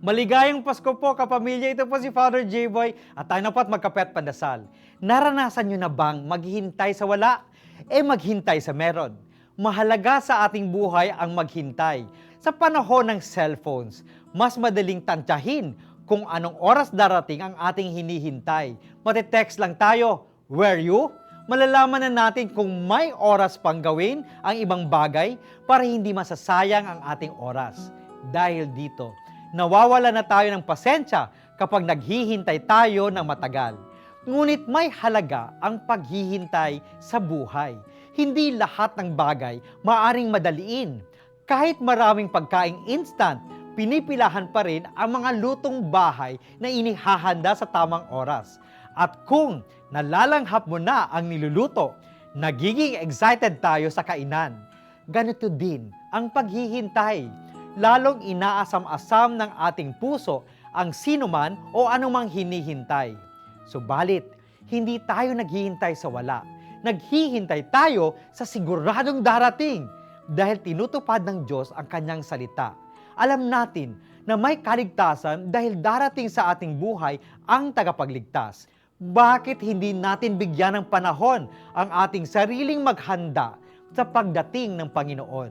Maligayang Pasko po kapamilya. Ito po si Father J-Boy at tayo na po at magkapet pandasal. Naranasan nyo na bang maghintay sa wala? Eh maghintay sa meron. Mahalaga sa ating buhay ang maghintay. Sa panahon ng cellphones, mas madaling tantyahin kung anong oras darating ang ating hinihintay. Matetext lang tayo, where you? Malalaman na natin kung may oras pang gawin ang ibang bagay para hindi masasayang ang ating oras. Dahil dito, nawawala na tayo ng pasensya kapag naghihintay tayo ng matagal. Ngunit may halaga ang paghihintay sa buhay. Hindi lahat ng bagay maaring madaliin. Kahit maraming pagkaing instant, pinipilahan pa rin ang mga lutong bahay na inihahanda sa tamang oras. At kung nalalanghap mo na ang niluluto, nagiging excited tayo sa kainan. Ganito din ang paghihintay. Lalong inaasam-asam ng ating puso ang sinuman o anumang hinihintay. Subalit, hindi tayo naghihintay sa wala. Naghihintay tayo sa siguradong darating dahil tinutupad ng Diyos ang kanyang salita. Alam natin na may kaligtasan dahil darating sa ating buhay ang tagapagligtas. Bakit hindi natin bigyan ng panahon ang ating sariling maghanda sa pagdating ng Panginoon?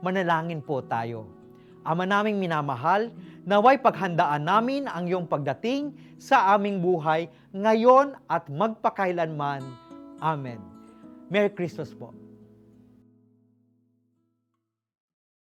Manalangin po tayo. Ama naming minamahal, naway paghandaan namin ang iyong pagdating sa aming buhay ngayon at magpakailanman. Amen. Merry Christmas po.